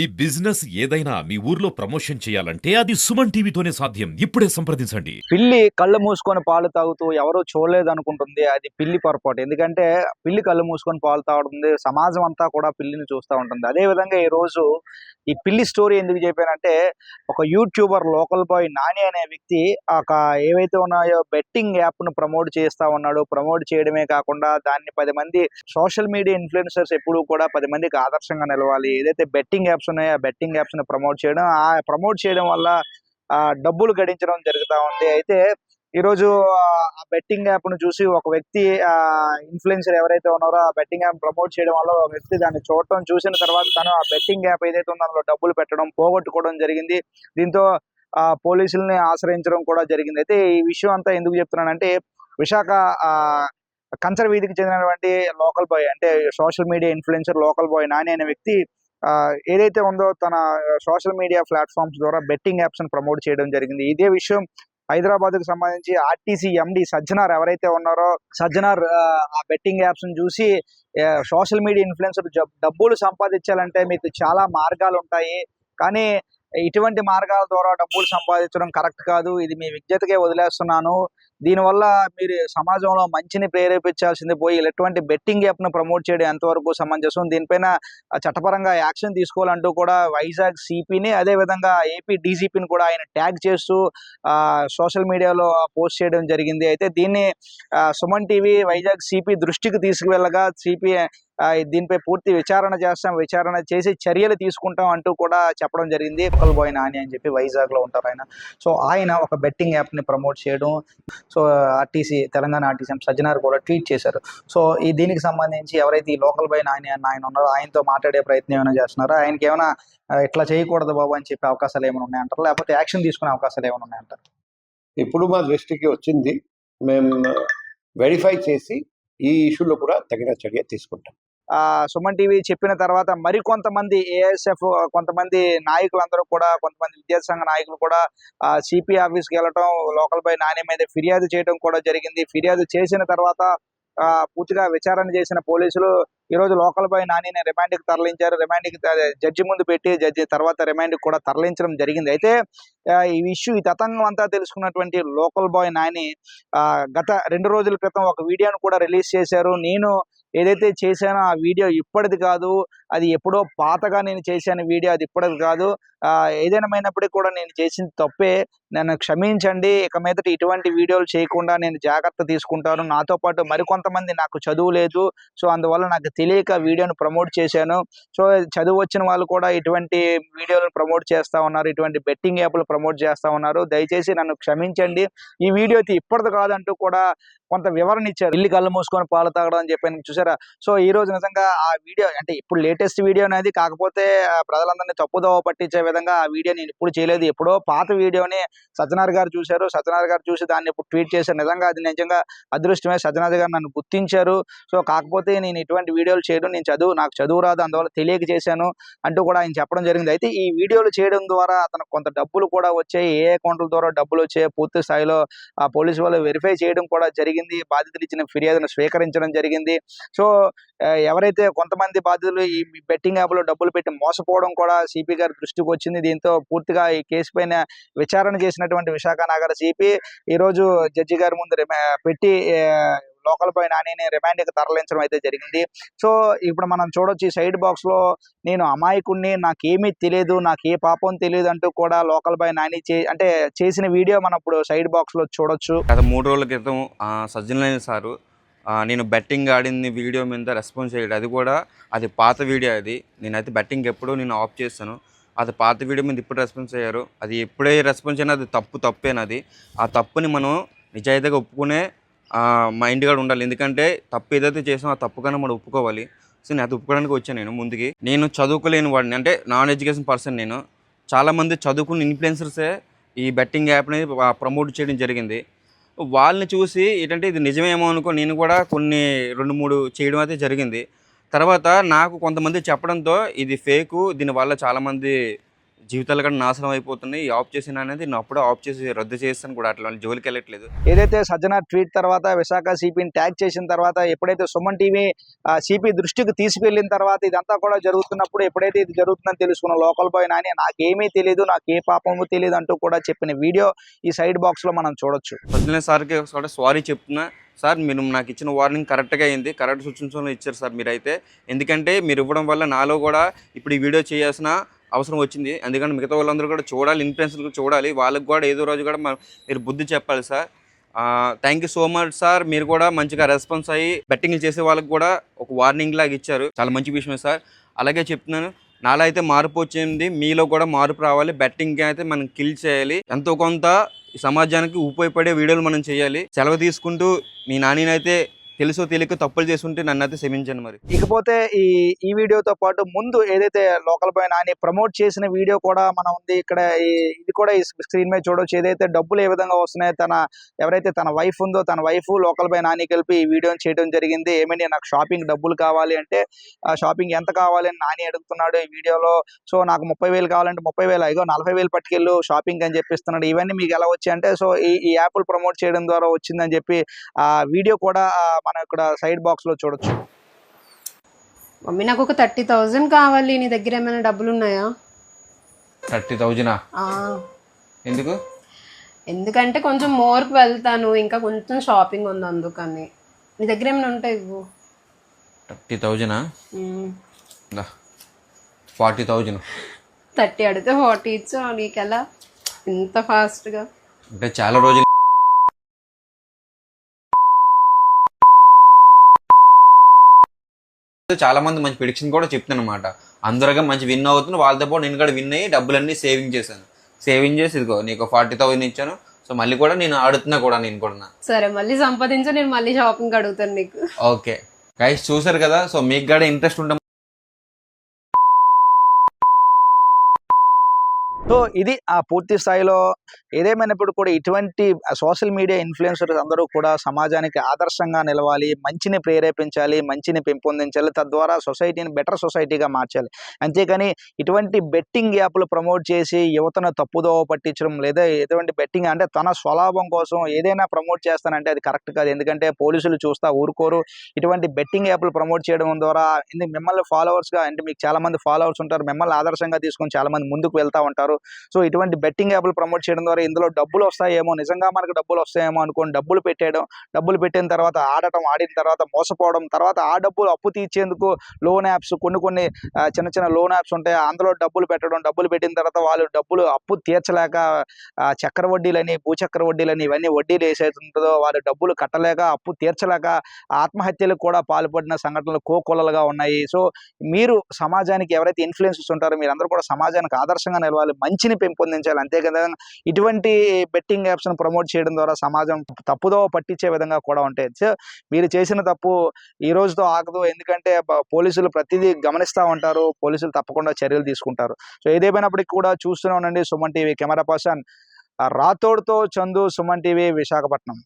ఈ బిజినెస్ ఏదైనా మీ ఊర్లో ప్రమోషన్ చేయాలంటే అది సుమన్ టీవీతోనే సాధ్యం. ఇప్పుడే సంప్రదించండి. పిల్లి కళ్ళు మూసుకొని పాలు తాగుతూ ఎవరో చూడలేదు అనుకుంటుంది అది పిల్లి పొరపాటు. ఎందుకంటే పిల్లి కళ్ళు మూసుకొని పాలు తాగుతుంది సమాజం అంతా కూడా పిల్లిని చూస్తూ ఉంటుంది. అదే విధంగా ఈ రోజు ఈ పిల్లి స్టోరీ ఎందుకు చెప్పానంటే ఒక యూట్యూబర్ లోకల్ బాయ్ నాని అనే వ్యక్తి ఒక ఏవైతే ఉన్నాయో బెట్టింగ్ యాప్ను ప్రమోట్ చేస్తా ఉన్నాడు. ప్రమోట్ చేయడమే కాకుండా దాన్ని పది మంది సోషల్ మీడియా ఇన్ఫ్లుయెన్సర్స్ ఎప్పుడు కూడా పది మందికి ఆదర్శంగా నిలవాలి. ఏదైతే బెట్టింగ్ యాప్స్ ఉన్నాయో. ఆ బెట్టింగ్ యాప్స్ని ప్రమోట్ చేయడం ఆ ప్రమోట్ చేయడం వల్ల ఆ డబ్బులు గడించడం జరుగుతూ ఉంది. అయితే ఈరోజు ఆ బెట్టింగ్ యాప్ను చూసి ఒక వ్యక్తి ఆ ఇన్ఫ్లుయెన్సర్ ఎవరైతే ఉన్నారో ఆ బెట్టింగ్ యాప్ ప్రమోట్ చేయడం వల్ల ఒక వ్యక్తి దాన్ని చూడటం చూసిన తర్వాత తను ఆ బెట్టింగ్ యాప్ ఏదైతే ఉందో అందులో డబ్బులు పెట్టడం పోగొట్టుకోవడం జరిగింది. దీంతో ఆ పోలీసుల్ని ఆశ్రయించడం కూడా జరిగింది. అయితే ఈ విషయం అంతా ఎందుకు చెప్తున్నానంటే విశాఖ ఆ వీధికి చెందినటువంటి లోకల్ బాయ్ అంటే social media influencer local boy Nani అనే వ్యక్తి ఏదైతే ఉందో తన సోషల్ మీడియా ప్లాట్ఫామ్స్ ద్వారా బెట్టింగ్ యాప్స్ని ప్రమోట్ చేయడం జరిగింది. ఇదే విషయం హైదరాబాద్కు సంబంధించి ఆర్టీసీ ఎండి సజ్జనార్ ఎవరైతే ఉన్నారో సజ్జనార్ ఆ, బెట్టింగ్ యాప్స్ని చూసి సోషల్ మీడియా ఇన్ఫ్లుయెన్సర్ డబ్బులు సంపాదించాలంటే మీకు చాలా మార్గాలు ఉంటాయి. కానీ ఇటువంటి మార్గాల ద్వారా డబ్బులు సంపాదించడం కరెక్ట్ కాదు. ఇది మీ విజ్ఞతకే వదిలేస్తున్నాను. దీనివల్ల మీరు సమాజంలో మంచిని ప్రేరేపించాల్సింది పోయి ఇలాంటి బెట్టింగ్ యాప్ను ప్రమోట్ చేయడం ఎంతవరకు సమంజసం? దీనిపైన చట్టపరంగా యాక్షన్ తీసుకోవాలంటూ కూడా వైజాగ్ సిపిని అదే విధంగా ఏపీ డీజీపీని కూడా ఆయన ట్యాగ్ చేస్తూ సోషల్ మీడియాలో పోస్ట్ చేయడం జరిగింది. అయితే దీన్ని ఆ, సుమన్ టీవీ వైజాగ్ సిపి దృష్టికి తీసుకువెళ్ళగా సిపి దీనిపై పూర్తి విచారణ చేస్తాం. విచారణ చేసి చర్యలు తీసుకుంటాం అంటూ కూడా చెప్పడం జరిగింది. ఒకల్ బాయ్ నాని అని చెప్పి వైజాగ్లో ఉంటారు ఆయన. సో ఆయన ఒక బెట్టింగ్ యాప్ని ప్రమోట్ చేయడం so RTC Telangana RTC Sajjanar కూడా ట్వీట్ చేశారు. సో ఈ దీనికి సంబంధించి ఎవరైతే ఈ లోకల్ బై నాని ఆయన ఉన్నారో ఆయనతో మాట్లాడే ప్రయత్నం ఏమైనా చేస్తున్నారో? ఆయనకి ఏమైనా ఇట్లా చేయకూడదు బాబు అని చెప్పే అవకాశాలు ఏమైనా ఉన్నాయంటారు? లేకపోతే యాక్షన్ తీసుకునే అవకాశాలు ఏమైనా ఉన్నాయంటారు? ఇప్పుడు మా దృష్టికి వచ్చింది మేము వెరిఫై చేసి ఈ ఇష్యూలో కూడా తగిన చర్య తీసుకుంటాం. సుమన్ టీవీ చెప్పిన తర్వాత మరి కొంతమంది ఏఎస్ఎఫ్ కొంతమంది నాయకులందరూ కూడా కొంతమంది విద్యాసంఘ సంఘ నాయకులు కూడా సిపి ఆఫీస్కి వెళ్ళటం లోకల్ బై నాని మీద ఫిర్యాదు చేయడం కూడా జరిగింది. ఫిర్యాదు చేసిన తర్వాత ఆ, పూర్తిగా విచారణ చేసిన పోలీసులు ఈ రోజు లోకల్ బై నానిని రిమాండ్కి తరలించారు. రిమాండ్కి జడ్జి ముందు పెట్టి జడ్జి తర్వాత రిమాండ్కి కూడా తరలించడం జరిగింది. అయితే ఈ ఇష్యూ ఈ తతంగం అంతా తెలుసుకున్నటువంటి లోకల్ బాయ్ నాని ఆ, గత రెండు రోజుల క్రితం ఒక వీడియోను కూడా రిలీజ్ చేశారు. నేను ఏదైతే చేశానో ఆ వీడియో ఇప్పటిది కాదు అది ఎప్పుడో పాతగా నేను చేశాను వీడియో అది ఇప్పటికి కాదు. ఆ, కూడా నేను చేసిన తప్పే. నన్ను క్షమించండి. ఇక మీదట ఇటువంటి వీడియోలు చేయకుండా నేను జాగ్రత్త తీసుకుంటాను. నాతో పాటు మరికొంతమంది నాకు చదువు లేదు. సో అందువల్ల నాకు తెలియక వీడియోను ప్రమోట్ చేశాను. సో చదువు వచ్చిన వాళ్ళు కూడా ఇటువంటి వీడియోలను ప్రమోట్ చేస్తా ఉన్నారు. ఇటువంటి బెట్టింగ్ యాప్లు ప్రమోట్ చేస్తా ఉన్నారు. దయచేసి నన్ను క్షమించండి. ఈ వీడియో అయితే ఇప్పటిది కాదంటూ కూడా కొంత వివరణ ఇచ్చారు. ఇల్లు కళ్ళు మూసుకొని పాలు తాగడం అని చెప్పాను చూసారా? సో ఈ రోజు నిజంగా ఆ వీడియో అంటే ఇప్పుడు లేటెస్ట్ వీడియో అనేది కాకపోతే ప్రజలందరినీ తప్పుదోవ పట్టించే విధంగా ఆ వీడియో నేను ఇప్పుడు చేయలేదు. ఎప్పుడో పాత వీడియోని సత్యనారాయణ గారు చూశారు. సత్యనారాయణ గారు చూసి దాన్ని ఇప్పుడు ట్వీట్ చేశారు. నిజంగా అది నిజంగా అదృష్టమే. సత్యనారాయణ గారు నన్ను గుర్తించారు. సో కాకపోతే నేను ఇటువంటి వీడియోలు చేయడం నేను చదువు నాకు చదువు రాదు. అందువల్ల తెలియక చేశాను అంటూ కూడా ఆయన చెప్పడం జరిగింది. అయితే ఈ వీడియోలు చేయడం ద్వారా అతను కొంత డబ్బులు కూడా వచ్చాయి. ఏ అకౌంట్ల ద్వారా డబ్బులు వచ్చాయి పూర్తి స్థాయిలో ఆ పోలీసు వాళ్ళు వెరిఫై చేయడం కూడా జరిగింది. బాధితులు ఇచ్చిన ఫిర్యాదును స్వీకరించడం జరిగింది. సో ఎవరైతే కొంతమంది బాధితులు ఈ బెట్టింగ్ యాప్లో డబ్బులు పెట్టి మోసపోవడం కూడా సిపి గారి దృష్టికి వచ్చింది. దీంతో పూర్తిగా ఈ కేసు పైన విచారణ చేసినటువంటి విశాఖ నగర సిపి ఈ రోజు జడ్జి గారి ముందు పెట్టి లోకల్ పై నాని రిమాండ్కి తరలించడం అయితే జరిగింది. సో ఇప్పుడు మనం చూడొచ్చు ఈ సైడ్ బాక్స్లో నేను అమాయకుణ్ణి నాకేమీ తెలియదు నాకు ఏ పాపం తెలియదు అంటూ కూడా లోకల్ పై నాని చే అంటే చేసిన వీడియో మనం ఇప్పుడు సైడ్ బాక్స్లో చూడొచ్చు. గత మూడు రోజుల క్రితం సజ్జనలేని సారు నేను బెట్టింగ్ ఆడింది వీడియో మీద రెస్పాన్స్ చేయడం అది కూడా అది పాత వీడియో అది. నేనైతే బెట్టింగ్ ఎప్పుడు నేను ఆఫ్ చేస్తాను. అది పాత వీడియో మీద ఇప్పుడు రెస్పాన్స్ అయ్యారు. అది ఎప్పుడే రెస్పాన్స్ అయినా అది తప్పు తప్పేనది ఆ తప్పుని మనం నిజాయితీగా ఒప్పుకునే మైండ్ మా ఉండాలి. ఎందుకంటే తప్పు ఏదైతే చేసామో ఆ తప్పుగానే మనం ఒప్పుకోవాలి. సో నేను అది ఒప్పుకోవడానికి వచ్చాను నేను ముందుకి. నేను చదువుకోలేని వాడిని. అంటే నాన్ ఎడ్యుకేషన్ పర్సన్ నేను. చాలామంది చదువుకున్న ఇన్ఫ్లుయెన్సర్సే ఈ బెట్టింగ్ యాప్ని ప్రమోట్ చేయడం జరిగింది. వాళ్ళని చూసి ఏంటంటే ఇది నిజమేమో అనుకో నేను కూడా కొన్ని రెండు మూడు చేయడం అయితే జరిగింది. తర్వాత నాకు కొంతమంది చెప్పడంతో ఇది ఫేకు దీనివల్ల చాలామంది జీవితాలు కూడా నాశనం అయిపోతున్నాయి. ఆఫ్ చేసిన అనేది నేను అప్పుడే ఆఫ్ చేసి రద్దు చేస్తాను కూడా. అట్లా జోలికి వెళ్ళట్లేదు. ఏదైతే సజ్జన ట్వీట్ తర్వాత విశాఖ సిపిని ట్యాగ్ చేసిన తర్వాత ఎప్పుడైతే సుమన్ టీవీ సిపి దృష్టికి తీసుకెళ్ళిన తర్వాత ఇదంతా కూడా జరుగుతున్నప్పుడు ఎప్పుడైతే ఇది జరుగుతుందని తెలుసుకున్న లోకల్ బాయ్ నాని నాకేమీ తెలియదు నాకు ఏ పాపము తెలియదు అంటూ కూడా చెప్పిన వీడియో ఈ సైడ్ బాక్స్లో మనం చూడొచ్చు. సజ్జన సార్కి కూడా సారీ చెప్తున్నా. సార్ మీరు నాకు ఇచ్చిన వార్నింగ్ కరెక్ట్గా అయింది. కరెక్ట్ సూచనలో ఇచ్చారు సార్ మీరైతే. ఎందుకంటే మీరు ఇవ్వడం వల్ల నాలో కూడా ఇప్పుడు ఈ వీడియో చేయాల్సిన అవసరం వచ్చింది. ఎందుకంటే మిగతా వాళ్ళందరూ కూడా చూడాలి ఇన్ఫ్లుయెన్సర్లు చూడాలి. వాళ్ళకి కూడా ఏదో రోజు కూడా మీరు బుద్ధి చెప్పాలి sir. Thank you so much sir. మీరు కూడా మంచిగా రెస్పాన్స్ అయ్యి బెట్టింగ్లు చేసే వాళ్ళకి కూడా ఒక వార్నింగ్ లాగా ఇచ్చారు. చాలా మంచి విషయం సార్. అలాగే చెప్తున్నాను నాలో అయితే మార్పు వచ్చింది. మీలో కూడా మార్పు రావాలి. బెట్టింగ్ అయితే మనం కిల్ చేయాలి. ఎంతో కొంత సమాజానికి ఉపయోగపడే వీడియోలు మనం చేయాలి. సెలవు తీసుకుంటూ మీ నానినైతే తెలుసో తెలియక తప్పులు చేస్తుంటే నన్ను అయితే క్షమించండి మరి. ఇకపోతే ఈ ఈ వీడియోతో పాటు ముందు ఏదైతే లోకల్ బాయ్ నాని ప్రమోట్ చేసిన వీడియో కూడా మనం ఉంది. ఇక్కడ ఇది కూడా ఈ స్క్రీన్ మీద చూడొచ్చు. ఏదైతే డబ్బులు ఏ విధంగా వస్తున్నాయో తన ఎవరైతే తన వైఫ్ ఉందో తన వైఫ్ లోకల్ బాయ్ నాని కలిపి ఈ వీడియోని చేయడం జరిగింది. ఏమండి నాకు షాపింగ్ డబ్బులు కావాలి అంటే ఆ షాపింగ్ ఎంత కావాలి అని నాని అడుగుతున్నాడు ఈ వీడియోలో. సో నాకు ముప్పై వేలు కావాలంటే ముప్పై వేలు అయ్యో నలభై వేలు పట్టుకెళ్ళు షాపింగ్ అని చెప్పిస్తున్నాడు. ఇవన్నీ మీకు ఎలా వచ్చాయంటే సో ఈ ఈ యాప్లు ప్రమోట్ చేయడం ద్వారా వచ్చిందని చెప్పి ఆ వీడియో కూడా మనం ఇక్కడ సైడ్ బాక్స్లో చూడొచ్చు. మమ్మీ నాకు ఒక థర్టీ థౌజండ్ కావాలి. నీ దగ్గర ఏమైనా డబ్బులు ఉన్నాయా? థర్టీ థౌజండా? ఆ, ఎందుకు? ఎందుకంటే కొంచెం మోర్కి వెళ్తాను. ఇంకా కొంచెం షాపింగ్ ఉంది అందుకని. నీ దగ్గర ఏమైనా ఉంటాయి ఇవ్వు? థర్టీ థౌజండా. Forty thousand. థర్టీ అడిగితే ఫార్టీ ఇచ్చు నీకెలా? ఇంత ఫాస్ట్గా. అంటే చాలా రోజులు చాలా మంది మంచి ప్రిడిక్షన్ కూడా చెప్తాను అనమాట అందరుగా మంచి విన్ అవుతుంది వాళ్ళతో పాటు నేను కూడా విన్ అయ్యి డబ్బులన్నీ సేవింగ్ చేశాను. సేవింగ్ చేసి ఇదిగో నీకు ఫార్టీ థౌసండ్ ఇచ్చాను. సో మళ్ళీ కూడా నేను ఆడుతున్నా కూడా నేను కూడా. సరే మళ్ళీ సంపాదించు నేను మళ్ళీ షాపింగ్ అడుగుతాను నీకు. ఓకే గైస్ చూసారు కదా? సో మీకు కూడా ఇంట్రెస్ట్ ఉంటే సో ఇది ఆ పూర్తి స్థాయిలో ఏదేమైనప్పుడు కూడా ఇటువంటి సోషల్ మీడియా ఇన్ఫ్లుయెన్సర్స్ అందరూ కూడా సమాజానికి ఆదర్శంగా నిలవాలి మంచిని ప్రేరేపించాలి మంచిని పెంపొందించాలి తద్వారా సొసైటీని బెటర్ సొసైటీగా మార్చాలి. అంతేకాని ఇటువంటి బెట్టింగ్ యాప్లు ప్రమోట్ చేసి యువతను తప్పుదోవ పట్టించడం లేదా ఎటువంటి బెట్టింగ్ అంటే తన స్వలాభం కోసం ఏదైనా ప్రమోట్ చేస్తానంటే అది కరెక్ట్ కాదు. ఎందుకంటే పోలీసులు చూస్తా ఊరుకోరు. ఇటువంటి బెట్టింగ్ యాప్లు ప్రమోట్ చేయడం ద్వారా ఇది మిమ్మల్ని ఫాలోవర్స్గా అంటే మీకు చాలా మంది ఫాలోవర్స్ ఉంటారు. మిమ్మల్ని ఆదర్శంగా తీసుకొని చాలా మంది ముందుకు వెళ్తా ఉంటారు. సో ఇటువంటి బెట్టింగ్ యాప్లు ప్రమోట్ చేయడం ద్వారా ఇందులో డబ్బులు వస్తాయేమో నిజంగా మనకు డబ్బులు వస్తాయేమో అనుకోని డబ్బులు పెట్టేయడం డబ్బులు పెట్టిన తర్వాత ఆడటం ఆడిన తర్వాత మోసపోవడం తర్వాత ఆ డబ్బులు అప్పు తీర్చేందుకు లోన్ యాప్స్ కొన్ని కొన్ని చిన్న చిన్న లోన్ యాప్స్ ఉంటాయి. అందులో డబ్బులు పెట్టడం డబ్బులు పెట్టిన తర్వాత వాళ్ళు డబ్బులు అప్పు తీర్చలేక చక్ర వడ్డీలని భూచక్ర వడ్డీలని ఇవన్నీ వడ్డీలు వేసేస్తుంటుందో వాళ్ళు డబ్బులు కట్టలేక అప్పు తీర్చలేక ఆత్మహత్యలకు కూడా పాల్పడిన సంఘటనలు కోకొలలుగా ఉన్నాయి. సో మీరు సమాజానికి ఎవరైతే ఇన్ఫ్లుయెన్సెస్ ఉంటారో మీరందరూ కూడా సమాజానికి ఆదర్శంగా నిలవాలి. మంచిని పెంపొందించాలి. అంతే కదా ఇటువంటి బెట్టింగ్ యాప్స్ను ప్రమోట్ చేయడం ద్వారా సమాజం తప్పుదో పట్టించే విధంగా కూడా ఉంటాయి. సో మీరు చేసిన తప్పు ఈ రోజుతో ఆగదు. ఎందుకంటే పోలీసులు ప్రతిదీ గమనిస్తూ ఉంటారు. పోలీసులు తప్పకుండా చర్యలు తీసుకుంటారు. సో ఏదేమైనప్పటికీ కూడా చూస్తూనే ఉండండి. సుమన్ టీవీ కెమెరా పర్సన్ రాథోడ్తో చందు సుమన్ టీవీ విశాఖపట్నం.